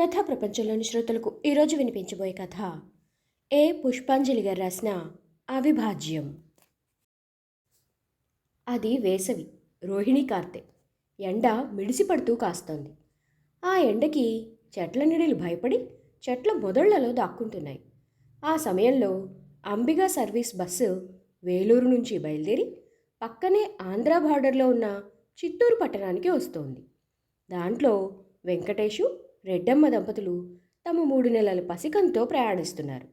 కథా ప్రపంచంలోని శ్రోతలకు ఈరోజు వినిపించబోయే కథ ఏ పుష్పాంజలి గారు రాసిన అవిభాజ్యం. అది వేసవి రోహిణి కార్తె ఎండ మిడిసిపడుతూ కాస్తోంది. ఆ ఎండకి చెట్ల నీడలు భయపడి చెట్ల మొదళ్ళలో దాక్కుంటున్నాయి. ఆ సమయంలో అంబిగా సర్వీస్ బస్సు వేలూరు నుంచి బయలుదేరి పక్కనే ఆంధ్ర బార్డర్లో ఉన్న చిత్తూరు పట్టణానికి వస్తోంది. దాంట్లో వెంకటేషు రెడ్డమ్మ దంపతులు తమ మూడు నెలల పసికంతో ప్రయాణిస్తున్నారు.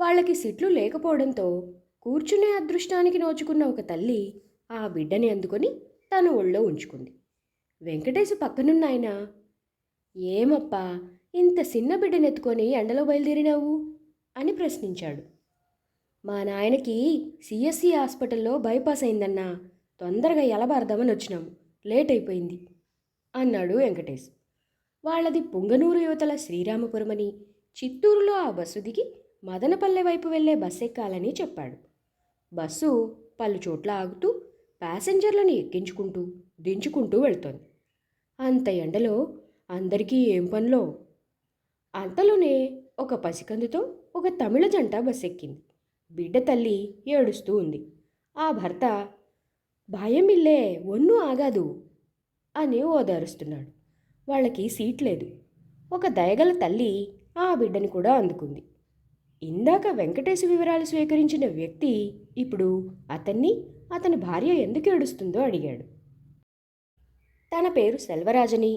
వాళ్ళకి సిట్లు లేకపోవడంతో కూర్చునే అదృష్టానికి నోచుకున్న ఒక తల్లి ఆ బిడ్డని అందుకొని తన ఒళ్ళో ఉంచుకుంది. వెంకటేశు పక్కనున్న ఆయన ఏమప్పా ఇంత చిన్న బిడ్డనెత్తుకొని ఎండలో బయలుదేరినావు? అని ప్రశ్నించాడు. మా నాయనకి సిఎస్సి హాస్పిటల్లో బైపాస్ అయిందన్నా తొందరగా ఎలబారదామని వచ్చినాము లేట్ అయిపోయింది అన్నాడు వెంకటేష్ వాళ్ళది పుంగనూరు యువతల శ్రీరామపురమని. చిత్తూరులో ఆ బస్సు దిగి మదనపల్లె వైపు వెళ్ళే బస్సు ఎక్కాలని చెప్పాడు. బస్సు పలు చోట్ల ఆగుతూ ప్యాసింజర్లను ఎక్కించుకుంటూ దించుకుంటూ వెళ్తోంది. అంత ఎండలో అందరికీ ఏం పనిలో? అంతలోనే ఒక పసికందుతో ఒక తమిళ జంట బస్సు ఎక్కింది బిడ్డ తల్లి ఏడుస్తూ ఉంది. ఆ భర్త భయమిల్లే ఒన్ను ఆగాదు అని ఓదారుస్తున్నాడు. వాళ్ళకి సీట్ లేదు. ఒక దయగల తల్లి ఆ బిడ్డని కూడా అందుకుంది. ఇందాక వెంకటేశు వివరాలు స్వీకరించిన వ్యక్తి ఇప్పుడు అతన్ని అతని భార్య ఎందుకు ఏడుస్తుందో అడిగాడు. తన పేరు సెల్వరాజని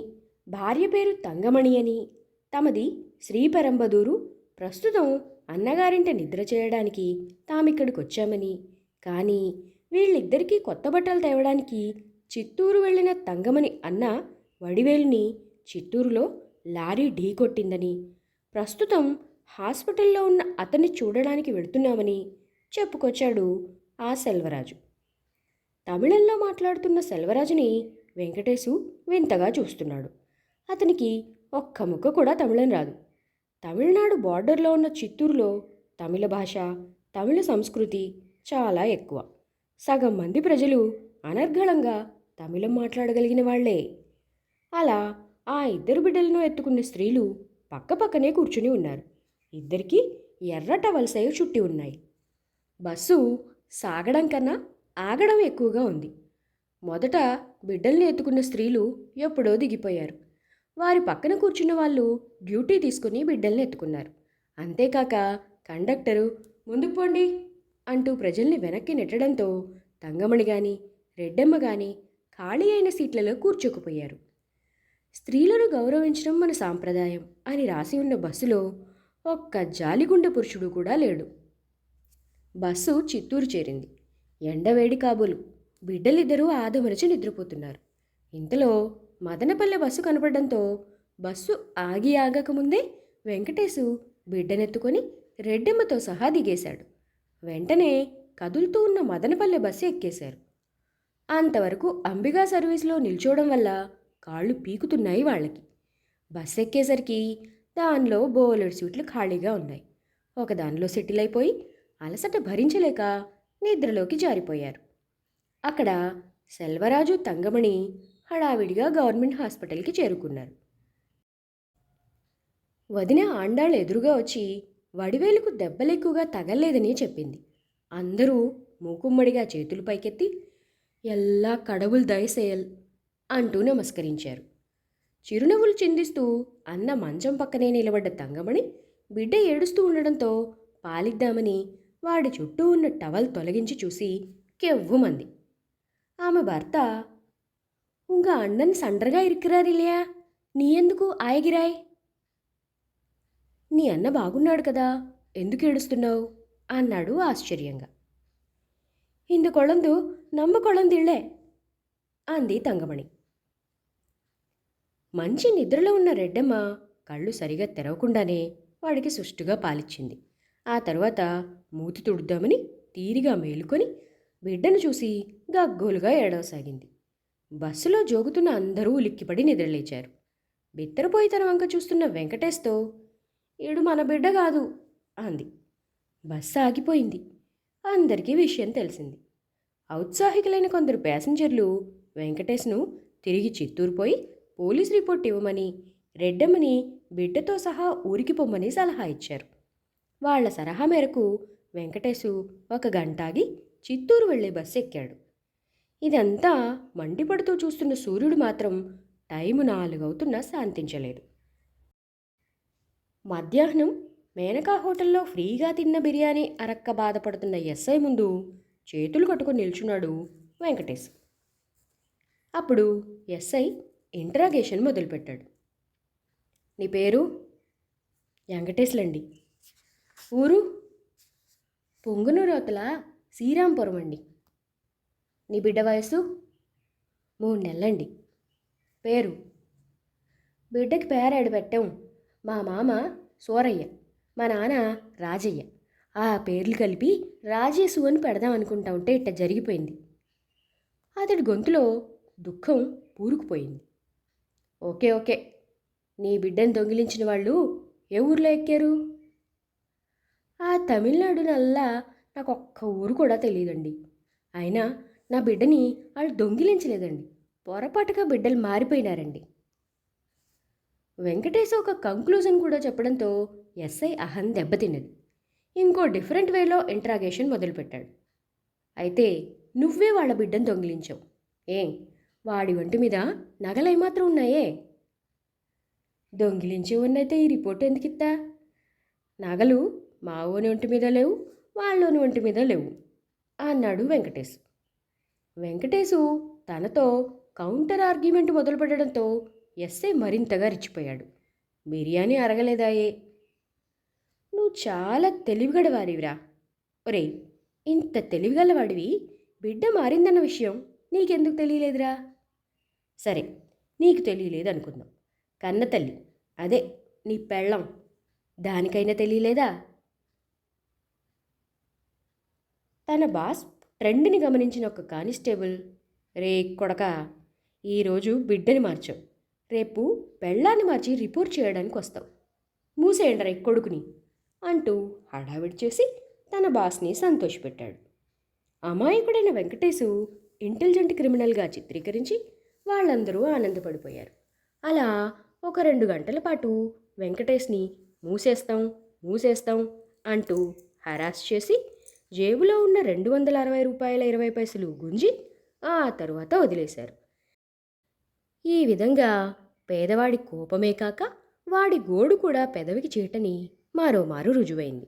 భార్య పేరు తంగమణి అని. తమది శ్రీపరంబదూరు. ప్రస్తుతం అన్నగారింట నిద్ర చేయడానికి తామిక్కడికి వచ్చామని కానీ వీళ్ళిద్దరికీ కొత్త బట్టలు తేవడానికి చిత్తూరు వెళ్ళిన తంగమని అన్న వడివేలుని చిత్తూరులో లారీ ఢీకొట్టిందని ప్రస్తుతం హాస్పిటల్లో ఉన్న అతన్ని చూడడానికి వెళుతున్నామని చెప్పుకొచ్చాడు ఆ సెల్వరాజు. తమిళంలో మాట్లాడుతున్న సెల్వరాజుని వెంకటేశు వింతగా చూస్తున్నాడు. అతనికి ఒక్క ముక్క కూడా తమిళం రాదు. తమిళనాడు బార్డర్లో ఉన్న చిత్తూరులో తమిళ భాష తమిళ సంస్కృతి చాలా ఎక్కువ. సగం మంది ప్రజలు అనర్గళంగా తమిళం మాట్లాడగలిగిన వాళ్ళే. అలా ఆ ఇద్దరు బిడ్డలను ఎత్తుకున్న స్త్రీలు పక్కపక్కనే కూర్చుని ఉన్నారు. ఇద్దరికీ ఎర్ర టవల్సయ చుట్టి ఉన్నాయి. బస్సు సాగడం కన్నా ఆగడం ఎక్కువగా ఉంది. మొదట బిడ్డల్ని ఎత్తుకున్న స్త్రీలు ఎప్పుడో దిగిపోయారు. వారి పక్కన కూర్చున్న వాళ్ళు డ్యూటీ తీసుకుని బిడ్డల్ని ఎత్తుకున్నారు. అంతేకాక కండక్టరు ముందుకు పోండి అంటూ ప్రజల్ని వెనక్కి నెట్టడంతో తంగమణి గాని రెడ్డమ్మ గాని ఖాళీ అయిన సీట్లలో కూర్చోకపోయారు. స్త్రీలను గౌరవించడం మన సాంప్రదాయం అని రాసి ఉన్న బస్సులో ఒక్క జాలిగుండె పురుషుడు కూడా లేడు. బస్సు చిత్తూరు చేరింది. ఎండవేడి కాబోలు. బిడ్డలిద్దరూ ఆదమరచి నిద్రపోతున్నారు. ఇంతలో మదనపల్లె బస్సు కనపడడంతో బస్సు ఆగి ఆగకముందే వెంకటేశు బిడ్డనెత్తుకొని రెడ్డమ్మతో సహా దిగేశాడు. వెంటనే కదులుతూ ఉన్న మదనపల్లె బస్సు ఎక్కేశారు. అంతవరకు అంబిగా సర్వీస్లో నిల్చోవడం వల్ల కాళ్ళు పీకుతున్నాయి వాళ్ళకి. బస్ ఎక్కేసరికి దానిలో బోలెడు సీట్లు ఖాళీగా ఉన్నాయి. ఒక దానిలో సెటిల్ అయిపోయి అలసట భరించలేక నిద్రలోకి జారిపోయారు. అక్కడ సెల్వరాజు తంగమణి హడావిడిగా గవర్నమెంట్ హాస్పిటల్కి చేరుకున్నారు. వదిన ఆండాళ్ళు ఎదురుగా వచ్చి వడివేలుకు దెబ్బలెక్కువగా తగలేదని చెప్పింది. అందరూ మూకుమ్మడిగా చేతులు పైకెత్తి ఎల్లా కడవులు దయసేయల్ అంటూ నమస్కరించారు. చిరునవ్వులు చిందిస్తూ అన్న మంచం పక్కనే నిలబడ్డ తంగమణి బిడ్డ ఏడుస్తూ ఉండడంతో పాలిద్దామని వాడి చుట్టూ ఉన్న టవల్ తొలగించి చూసి కెవ్వుమంది. ఆమె భర్త ఉంగ అన్నని సండ్రగా ఇరుక్కురారు ఇల్లయా నీ ఎందుకు ఆయగిరాయ్? నీ అన్న బాగున్నాడు కదా ఎందుకు ఏడుస్తున్నావు? అన్నాడు ఆశ్చర్యంగా. ఇందు కొళందు నమ్మ కొళందిళ్ళే అంది తంగమణి. మంచి నిద్రలో ఉన్న రెడ్డమ్మ కళ్ళు సరిగా తెరవకుండానే వాడికి సుష్టుగా పాలిచ్చింది. ఆ తర్వాత మూతి తుడుద్దామని తీరిగా మేలుకొని బిడ్డను చూసి గగ్గోలుగా ఏడవసాగింది. బస్సులో జోగుతున్న అందరూ ఉలిక్కిపడి నిద్రలేచారు. బిత్తరపోయి తన వంక చూస్తున్న వెంకటేష్తో ఈడు మన బిడ్డ కాదు అంది. బస్సు ఆగిపోయింది. అందరికీ విషయం తెలిసింది. ఔత్సాహికులైన కొందరు ప్యాసింజర్లు వెంకటేష్ను తిరిగి చిత్తూరు పోయి పోలీస్ రిపోర్ట్ ఇవ్వమని రెడ్డమ్మని బిడ్డతో సహా ఊరికి పొమ్మని సలహా ఇచ్చారు. వాళ్ళ సలహా మేరకు వెంకటేశు ఒక గంటాగి చిత్తూరు వెళ్ళే బస్సు ఎక్కాడు. ఇదంతా మండిపడుతూ చూస్తున్న సూర్యుడు మాత్రం టైము నాలుగవుతున్నా శాంతించలేదు. మధ్యాహ్నం మేనకా హోటల్లో ఫ్రీగా తిన్న బిర్యానీ అరక్క బాధపడుతున్న ఎస్ఐ ముందు చేతులు కట్టుకుని నిల్చున్నాడు వెంకటేష్ అప్పుడు ఎస్ఐ ఇంట్రాగేషన్ మొదలుపెట్టాడు. నీ పేరు? వెంకటేశ్లండి. ఊరు? పొంగునూరవతల శ్రీరాంపురం అండి నీ బిడ్డ వయసు మూడు నెలలండి. పేరు? బిడ్డకి పేరాడు పెట్టాం. మా మామ సూరయ్య మా నాన్న రాజయ్య. ఆ పేర్లు కలిపి రాజేసు అని పెడదాం అనుకుంటా ఉంటే ఇట్ట జరిగిపోయింది. అతడి గొంతులో దుఃఖం పూరుకుపోయింది. Okay okay. నీ బిడ్డను దొంగిలించిన వాళ్ళు ఏ ఊర్లో ఎక్కారు? ఆ తమిళనాడు నల్లా నాకు ఒక్క ఊరు కూడా తెలియదండి. అయినా నా బిడ్డని వాళ్ళు దొంగిలించలేదండి. పొరపాటుగా బిడ్డలు మారిపోయినారండి. వెంకటేశ్ ఒక కంక్లూజన్ కూడా చెప్పడంతో ఎస్ఐ అహం దెబ్బతిన్నది. ఇంకో డిఫరెంట్ వేలో ఇంట్రాగేషన్ మొదలుపెట్టాడు. అయితే నువ్వే వాళ్ళ బిడ్డను దొంగిలించావు. ఏం? వాడి ఒంటి మీద నగలు ఏమాత్రం ఉన్నాయే. దొంగిలించి ఉన్నైతే ఈ రిపోర్ట్ ఎందుకు ఇత్తా నగలు మా ఓని ఒంటి మీద లేవు వాళ్ళోని ఒంటి మీద లేవు అన్నాడు వెంకటేష్ వెంకటేశు తనతో కౌంటర్ ఆర్గ్యుమెంట్ మొదలుపెట్టడంతో ఎస్ఐ మరింతగా రిచ్చిపోయాడు. బిర్యానీ అరగలేదాయే. నువ్వు చాలా తెలివిగలవాడివిరా. ఒరే ఇంత తెలివిగలవాడివి బిడ్డ మారిందన్న విషయం నీకెందుకు తెలియలేదురా? సరే నీకు తెలియలేదు అనుకుందాం. కన్న తల్లి అదే నీ పెళ్ళం దానికైనా తెలియలేదా? తన బాస్ ట్రెండ్ని గమనించిన ఒక కానిస్టేబుల్ రే కొడక ఈరోజు బిడ్డని మార్చావు. రేపు పెళ్ళాన్ని మార్చి రిపోర్ట్ చేయడానికి వస్తావు. మూసేయండి రే కొడుకుని అంటూ హడావిడి చేసి తన బాస్ని సంతోషపెట్టాడు. అమాయకుడైన వెంకటేశు ఇంటెలిజెంట్ క్రిమినల్గా చిత్రీకరించి వాళ్ళందరూ ఆనందపడిపోయారు. అలా ఒక రెండు గంటల పాటు వెంకటేష్ని మూసేస్తాం మూసేస్తాం అంటూ హరాస్ చేసి జేబులో ఉన్న రెండు వందల అరవై రూపాయల ఇరవై పైసలు గుంజి ఆ తరువాత వదిలేశారు. ఈ విధంగా పేదవాడి కోపమే కాక వాడి గోడు కూడా పెదవికి చీటని మారోమారు రుజువైంది.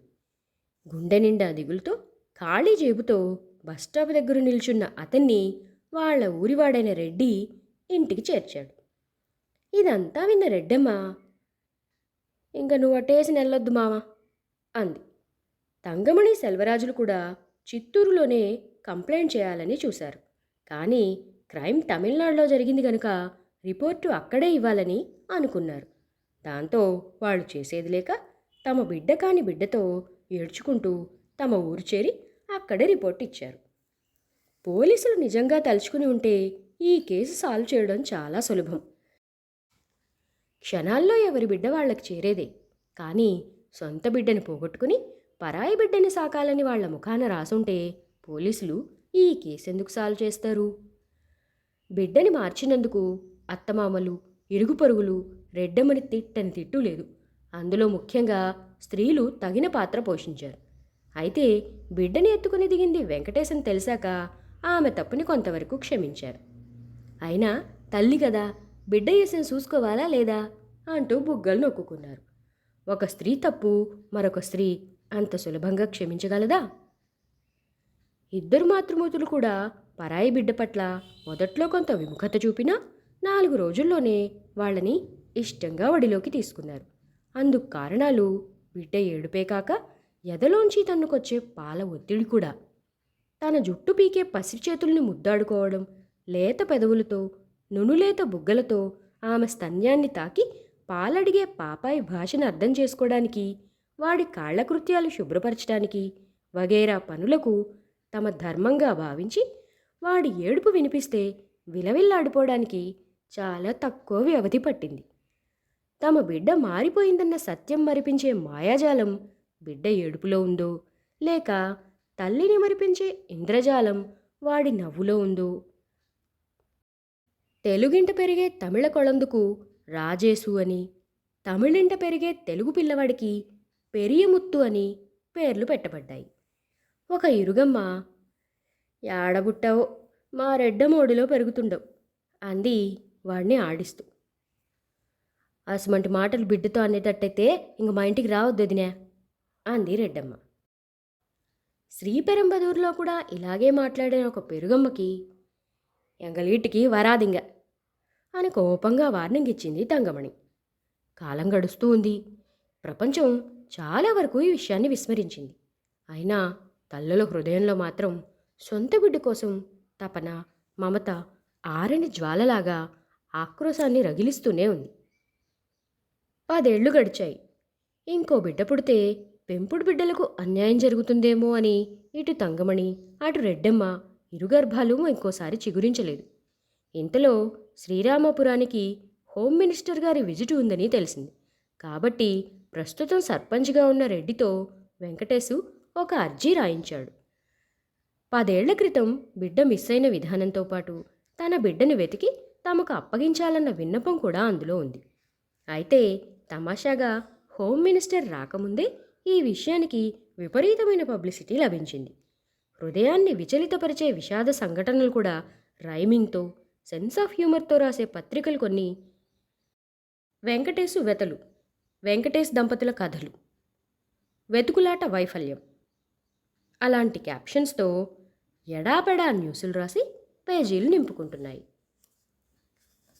గుండె నిండా దిగులతో ఖాళీ జేబుతో బస్టాప్ దగ్గర నిల్చున్న అతన్ని వాళ్ళ ఊరివాడైన రెడ్డి ఇంటికి చేర్చాడు. ఇదంతా విన్న రెడ్డమ్మ ఇంక నువ్వు అట్టేసి నెల్లొద్దు మావా అంది. తంగమణి సెల్వరాజులు కూడా చిత్తూరులోనే కంప్లైంట్ చేయాలని చూశారు. కానీ క్రైమ్ తమిళనాడులో జరిగింది కనుక రిపోర్టు అక్కడే ఇవ్వాలని అనుకున్నారు. దాంతో వాళ్ళు చేసేది లేక తమ బిడ్డ కాని బిడ్డతో ఏడ్చుకుంటూ తమ ఊరు చేరి అక్కడే రిపోర్ట్ ఇచ్చారు. పోలీసులు నిజంగా తలుచుకుని ఉంటే ఈ కేసు సాల్వ్ చేయడం చాలా సులభం. క్షణాల్లో ఎవరి బిడ్డ వాళ్ళకి చేరేదే. కానీ సొంత బిడ్డని పోగొట్టుకుని పరాయి బిడ్డని సాకాలని వాళ్ళ ముఖాన రాసుంటే పోలీసులు ఈ కేసు ఎందుకు సాల్వ్ చేస్తారు? బిడ్డని మార్చినందుకు అత్తమామలు ఇరుగు పరుగులు రెడ్డమ్మని తిట్టని తిట్టు లేదు. అందులో ముఖ్యంగా స్త్రీలు తగిన పాత్ర పోషించారు. అయితే బిడ్డని ఎత్తుకుని దిగింది వెంకటేశం తెలిసాక ఆమె తప్పుని కొంతవరకు క్షమించారు. అయినా తల్లి కదా బిడ్డ వేసిన చూసుకోవాలా లేదా? అంటూ బుగ్గలు నొక్కుకున్నారు. ఒక స్త్రీ తప్పు మరొక స్త్రీ అంత సులభంగా క్షమించగలదా? ఇద్దరు మాతృమూతులు కూడా పరాయి బిడ్డ పట్ల మొదట్లో కొంత విముఖత చూపినా నాలుగు రోజుల్లోనే వాళ్ళని ఇష్టంగా ఒడిలోకి తీసుకున్నారు. అందుకు కారణాలు బిడ్డ ఏడుపే కాక ఎదలోంచి తన్నుకొచ్చే పాల ఒత్తిడి కూడా. తన జుట్టు పీకే పసి చేతుల్ని ముద్దాడుకోవడం లేత పెదవులతో నునులేత బుగ్గలతో ఆమె స్తన్యాన్ని తాకి పాలడిగే పాపాయి భాషను అర్థం చేసుకోవడానికి వాడి కాళ్ళకృత్యాలు శుభ్రపరచడానికి వగేరా పనులకు తమ ధర్మంగా భావించి వాడి ఏడుపు వినిపిస్తే విలవిల్లాడిపోవడానికి చాలా తక్కువ వ్యవధి పట్టింది. తమ బిడ్డ మారిపోయిందన్న సత్యం మరిపించే మాయాజాలం బిడ్డ ఏడుపులో ఉందో లేక తల్లిని మరిపించే ఇంద్రజాలం వాడి నవ్వులో ఉందో తెలుగింట పెరిగే తమిళ కొళందుకు రాజేసు అని తమిళింట పెరిగే తెలుగు పిల్లవాడికి పెరియముత్తు అని పేర్లు పెట్టబడ్డాయి. ఒక ఇరుగమ్మ ఏడబుట్టావో మా రెడ్డమోడిలో పెరుగుతుండవు అంది వాడిని ఆడిస్తూ. అసమంటి మాటలు బిడ్డతో అనేటట్టయితే ఇంక మా ఇంటికి రావద్దు వదినా అంది రెడ్డమ్మ. శ్రీపెరంబదూరులో కూడా ఇలాగే మాట్లాడిన ఒక పెరుగమ్మకి ఎంగలీటికి వరాదింగ అని కోపంగా వార్నింగ్ ఇచ్చింది తంగమణి. కాలం గడుస్తూ ఉంది ప్రపంచం చాలా వరకు ఈ విషయాన్ని విస్మరించింది. అయినా తల్లుల హృదయంలో మాత్రం సొంత బిడ్డ కోసం తపన మమత ఆరని జ్వాలలాగా ఆక్రోశాన్ని రగిలిస్తూనే ఉంది. పదేళ్ళు గడిచాయి. ఇంకో బిడ్డ పుడితే పెంపుడు బిడ్డలకు అన్యాయం జరుగుతుందేమో అని ఇటు తంగమణి అటు రెడ్డమ్మ ఇరుగర్భాలు ఇంకోసారి చిగురించలేదు. ఇంతలో శ్రీరామపురానికి హోమ్ మినిస్టర్ గారి విజిట్ ఉందని తెలిసింది. కాబట్టి ప్రస్తుతం సర్పంచ్గా ఉన్న రెడ్డితో వెంకటేశు ఒక అర్జీ రాయించాడు. పదేళ్ళ క్రితం బిడ్డ మిస్ అయిన విధానంతో పాటు తన బిడ్డను వెతికి తమకు అప్పగించాలన్న విన్నపం కూడా అందులో ఉంది. అయితే తమాషాగా హోమ్ మినిస్టర్ రాకముందే ఈ విషయానికి విపరీతమైన పబ్లిసిటీ లభించింది. హృదయాన్ని విచలితపరిచే విషాద సంఘటనలు కూడా రైమింగ్తో సెన్స్ ఆఫ్ హ్యూమర్తో రాసే పత్రికలు కొన్ని. వెంకటేశు వెతలు వెంకటేష్ దంపతుల కథలు. వెతుకులాట వైఫల్యం. అలాంటి క్యాప్షన్స్తో ఎడాపెడా న్యూసులు రాసి పేజీలు నింపుకుంటున్నాయి.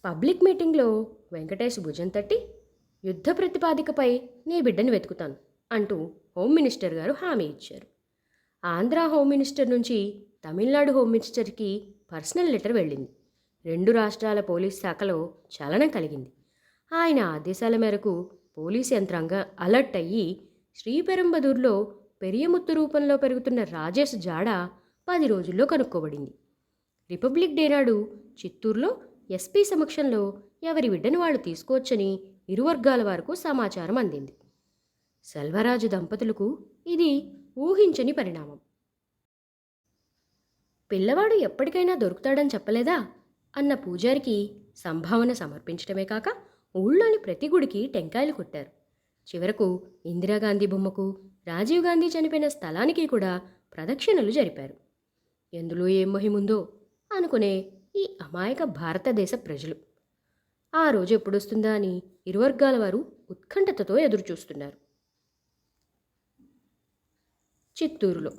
పబ్లిక్ మీటింగ్లో వెంకటేష్ భుజం తట్టి యుద్ధ ప్రతిపాదికపై నీ బిడ్డని వెతుకుతాను అంటూ హోమ్ మినిస్టర్ గారు హామీ ఇచ్చారు. ఆంధ్ర హోమ్ మినిస్టర్ నుంచి తమిళనాడు హోమ్ మినిస్టర్కి పర్సనల్ లెటర్ వెళ్ళింది. రెండు రాష్ట్రాల పోలీస్ శాఖలో చలనం కలిగింది. ఆయన ఆదేశాల మేరకు పోలీస్ యంత్రాంగం అలర్ట్ అయ్యి శ్రీపెరంబదూర్లో పెరియముత్తు రూపంలో పెరుగుతున్న రాజేష్ జాడ పది రోజుల్లో కనుక్కోబడింది. రిపబ్లిక్ డే నాడు చిత్తూరులో ఎస్పీ సమక్షంలో ఎవరి బిడ్డను వాళ్ళు తీసుకోవచ్చని ఇరు వర్గాల వరకు సమాచారం అందింది. సెల్వరాజు దంపతులకు ఇది ఊహించని పరిణామం. పిల్లవాడు ఎప్పటికైనా దొరుకుతాడని చెప్పలేదా? అన్న పూజారికి సంభావన సమర్పించడమే కాక ఊళ్ళోని ప్రతి గుడికి టెంకాయలు కొట్టారు. చివరకు ఇందిరాగాంధీ బొమ్మకు రాజీవ్ గాంధీ చనిపోయిన స్థలానికి కూడా ప్రదక్షిణలు జరిపారు. ఎందులో ఏం మహిముందో అనుకునే ఈ అమాయక భారతదేశ ప్రజలు. ఆ రోజు ఎప్పుడొస్తుందా అని ఇరువర్గాల వారు ఉత్కంఠతతో ఎదురుచూస్తున్నారు. చిత్తూరులో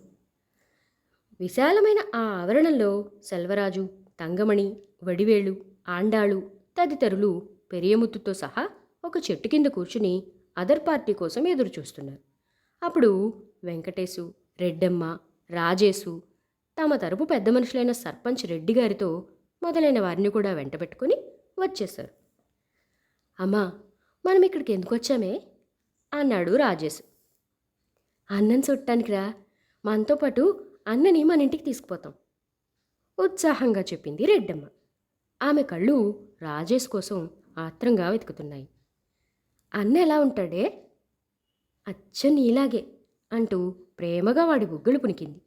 విశాలమైన ఆ ఆవరణంలో సెల్వరాజు తంగమణి వడివేలు ఆండాళు తదితరులు పెరియముత్తుతో సహా ఒక చెట్టు కింద కూర్చుని అదర్ పార్టీ కోసం ఎదురుచూస్తున్నారు. అప్పుడు వెంకటేశు రెడ్డమ్మ రాజేసు తమ తరపు పెద్ద మనుషులైన సర్పంచ్ రెడ్డి గారితో మొదలైన వారిని కూడా వెంటబెట్టుకుని వచ్చేశారు. అమ్మా మనం ఇక్కడికి ఎందుకు వచ్చామే? అన్నాడు రాజేశు. అన్నం చుట్టానికి రా మనతో పాటు అన్నని మన ఇంటికి తీసుకుపోతాం. ఉత్సాహంగా చెప్పింది రెడ్డమ్మ. ఆమె కళ్ళు రాజేష్ కోసం ఆత్రంగా వెతుకుతున్నాయి. అన్న ఎలా ఉంటాడే? అచ్చ నీలాగే అంటూ ప్రేమగా వాడి బుగ్గలు పుణికింది.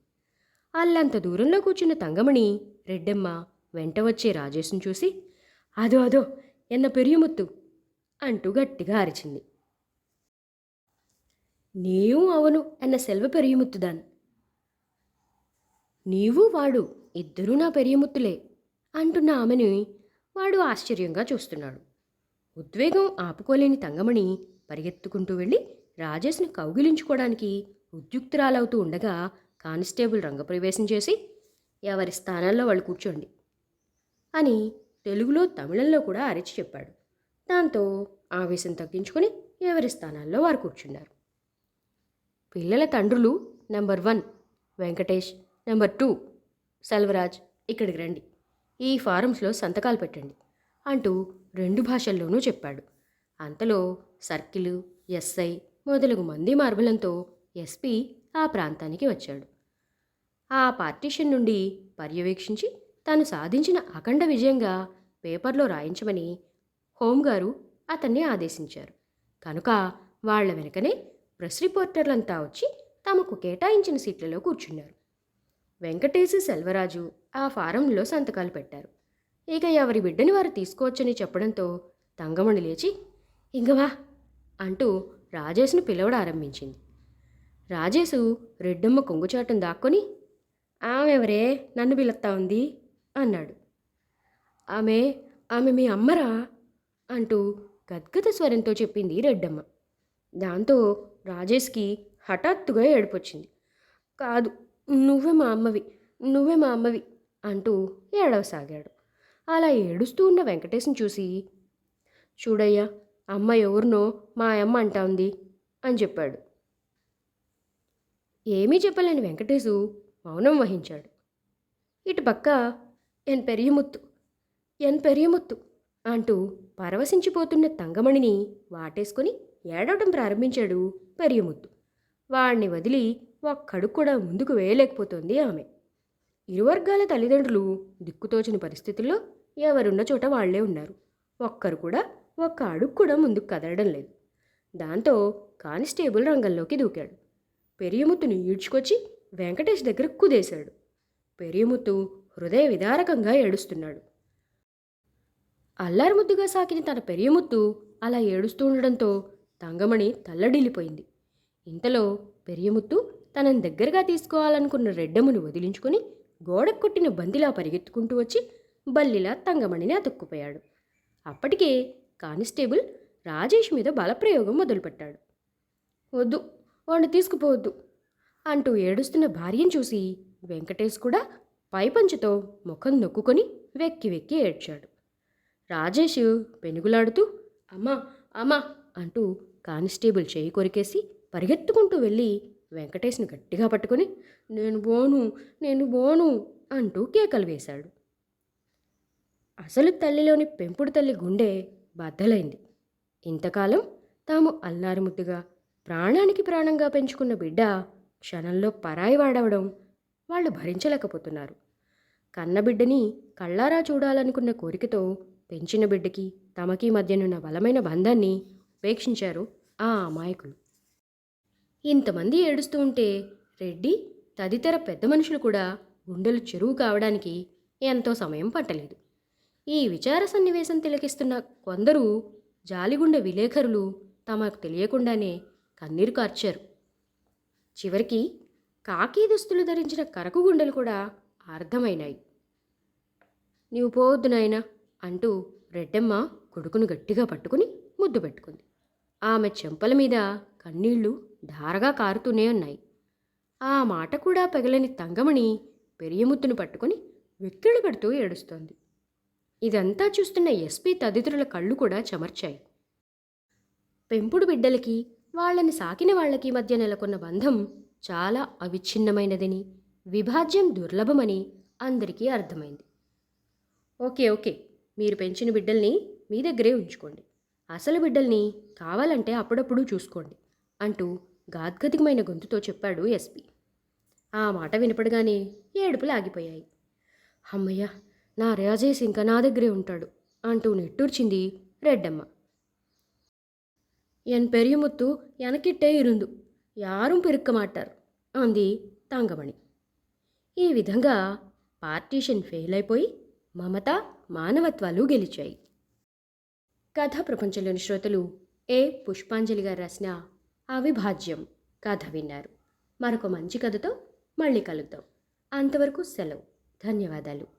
అల్లంత దూరంలో కూర్చున్న తంగమణి రెడ్డమ్మ వెంట వచ్చే రాజేష్ను చూసి అదో అదో ఎన్న పెరియుముత్తు అంటూ గట్టిగా అరిచింది. నీవు అవను అన్న సెల్వ పెరియుముత్తుదాన్ నీవు వాడు ఇద్దరూ నా పెరియముత్తులే అంటున్న ఆమెని వాడు ఆశ్చర్యంగా చూస్తున్నాడు. ఉద్వేగం ఆపుకోలేని తంగమణి పరిగెత్తుకుంటూ వెళ్ళి రాజేష్ని కౌగిలించుకోవడానికి ఉద్యుక్తురాలవుతూ ఉండగా కానిస్టేబుల్ రంగప్రవేశం చేసి ఎవరి స్థానాల్లో వాళ్ళు కూర్చోండి అని తెలుగులో తమిళంలో కూడా అరిచి చెప్పాడు. దాంతో ఆవేశం తగ్గించుకొని ఎవరి స్థానాల్లో వారు కూర్చున్నారు. పిల్లల తండ్రులు number one Venkatesh number two Selvaraj ఇక్కడికి రండి. ఈ ఫారమ్స్లో సంతకాలు పెట్టండి అంటూ రెండు భాషల్లోనూ చెప్పాడు. అంతలో సర్కిల్ ఎస్ఐ మొదలగు మంది మార్బలంతో ఎస్పీ ఆ ప్రాంతానికి వచ్చాడు. ఆ పార్టీషన్ నుండి పర్యవేక్షించి తాను సాధించిన అఖండ విజయంగా పేపర్లో రాయించమని హోంగారు అతన్ని ఆదేశించారు. కనుక వాళ్ళ వెనుకనే ప్రెస్ రిపోర్టర్లంతా వచ్చి తమకు కేటాయించిన సీట్లలో కూర్చున్నారు. వెంకటేశ సెల్వరాజు ఆ ఫారంలో సంతకాలు పెట్టారు. ఇక ఎవరి బిడ్డని వారు తీసుకోవచ్చని చెప్పడంతో తంగమణి లేచి ఇంగవా అంటూ రాజేష్ను పిలవడారంభించింది రాజేషు రెడ్డమ్మ కొంగుచాటం దాక్కొని ఆమెవరే? నన్ను పిలుస్తా ఉంది అన్నాడు. ఆమె ఆమె మీ అమ్మరా? అంటూ గద్గద స్వరంతో చెప్పింది రెడ్డమ్మ. దాంతో రాజేష్కి హఠాత్తుగా ఏడుపొచ్చింది. కాదు నువ్వే మా అమ్మవి నువ్వే మా అమ్మవి అంటూ ఏడవసాగాడు. అలా ఏడుస్తూ ఉన్న వెంకటేశ్ని చూసి చూడయ్యా అమ్మ ఎవరినో మా అమ్మ అంటా ఉంది అని చెప్పాడు. ఏమీ చెప్పలేని వెంకటేశు మౌనం వహించాడు. ఇటు పక్క ఎన్ పెరియముత్తు ఎన్ పెరియముత్తు అంటూ పరవశించిపోతున్న తంగమణిని వాటేసుకొని ఏడవటం ప్రారంభించాడు పెరియముత్తు. వాణ్ణి వదిలి ఒక్కడు కూడా ముందుకు వేయలేకపోతోంది ఆమె. ఇరువర్గాల తల్లిదండ్రులు దిక్కుతోచిన పరిస్థితుల్లో ఎవరున్న చోట వాళ్ళే ఉన్నారు. ఒక్కరు కూడా ఒక్క అడుగు కూడా ముందుకు కదలడం లేదు. దాంతో కానిస్టేబుల్ రంగంలోకి దూకాడు. పెరియముత్తుని ఈడ్చుకొచ్చి వెంకటేష్ దగ్గర కుదేశాడు. పెరియముత్తు హృదయ విదారకంగా ఏడుస్తున్నాడు. అల్లారుముద్దుగా సాకిన తన పెరియముత్తు అలా ఏడుస్తూ ఉండడంతో తంగమణి తల్లడిల్లిపోయింది. ఇంతలో పెరియముత్తు తనని దగ్గరగా తీసుకోవాలనుకున్న రెడ్డమును వదిలించుకొని గోడకు కొట్టిన బందిలా పరిగెత్తుకుంటూ వచ్చి బల్లిలా తంగమణిని అతుక్కుపోయాడు. అప్పటికే కానిస్టేబుల్ రాజేష్ మీద బలప్రయోగం మొదలుపెట్టాడు. వద్దు వాడిని తీసుకుపోవద్దు అంటూ ఏడుస్తున్న భార్యను చూసి వెంకటేష్ కూడా పైపంచుతో ముఖం నొక్కుకొని వెక్కి వెక్కి ఏడ్చాడు. రాజేష్ పెనుగులాడుతూ అమ్మా అమ్మా అంటూ కానిస్టేబుల్ చేయి కొరికేసి పరిగెత్తుకుంటూ వెళ్ళి వెంకటేష్ను గట్టిగా పట్టుకొని నేను బోను నేను బోను అంటూ కేకలు వేశాడు. అసలు తల్లిలోని పెంపుడు తల్లి గుండె బద్దలైంది. ఇంతకాలం తాము అల్లారుముద్దుగా ప్రాణానికి ప్రాణంగా పెంచుకున్న బిడ్డ క్షణంలో పరాయి వాడవడం వాళ్ళు భరించలేకపోతున్నారు. కన్నబిడ్డని కళ్ళారా చూడాలనుకున్న కోరికతో పెంచిన బిడ్డకి తమకి మధ్యనున్న బలమైన బంధాన్ని ఉపేక్షించారు ఆ అమాయకులు. ఇంతమంది ఏడుస్తూ ఉంటే రెడ్డి తదితర పెద్ద మనుషులు కూడా గుండెలు చెరువు కావడానికి ఎంతో సమయం పట్టలేదు. ఈ విచార సన్నివేశం తిలకిస్తున్న కొందరు జాలిగుండె విలేకరులు తమకు తెలియకుండానే కన్నీరు కార్చారు. చివరికి కాకి దుస్తులు ధరించిన కరకు గుండెలు కూడా అర్థమైనాయి నీవు పోవద్దు నాయనా అంటూ రెడ్డమ్మ కొడుకును గట్టిగా పట్టుకుని ముద్దు పెట్టుకుంది. ఆమె చెంపల మీద కన్నీళ్ళు ధారగా కారుతూనే ఉన్నాయి. ఆ మాట కూడా పగలని తంగమణి పెరియముత్తును పట్టుకుని వెక్కిళ్ళు పెడుతూ ఏడుస్తోంది. ఇదంతా చూస్తున్న ఎస్పీ తదితరుల కళ్ళు కూడా చెమర్చాయి. పెంపుడు బిడ్డలకి వాళ్ళని సాకిన వాళ్ళకి మధ్య నెలకొన్న బంధం చాలా అవిచ్ఛిన్నమైనదని విభాజ్యం దుర్లభమని అందరికీ అర్థమైంది. ఓకే ఓకే మీరు పెంచిన బిడ్డల్ని మీ దగ్గరే ఉంచుకోండి. అసలు బిడ్డల్ని కావాలంటే అప్పుడప్పుడు చూసుకోండి అంటూ గాద్గదికమైన గొంతుతో చెప్పాడు ఎస్పీ. ఆ మాట వినపడగానే ఏడుపులు ఆగిపోయాయి. అమ్మయ్య నా రాజేష్ ఇంకా నా దగ్గరే ఉంటాడు అంటూ నిట్టూర్చింది రెడ్డమ్మ. ఎన్ పెరియముత్తు ఎనకిట్టే ఇరుందు యాரும் పెరుక్క మాటారు అంది తంగమణి. ఈ విధంగా పార్టీషన్ ఫెయిల్ అయిపోయి మమత మానవత్వాలు గెలిచాయి. కథ ప్రపంచంలోని శ్రోతలు ఏ పుష్పాంజలి గారు రాసిన అవిభాజ్యం. కథ విన్నారు. మరొక మంచి కథతో మళ్ళీ కలుద్దాం. అంతవరకు సెలవు. ధన్యవాదాలు.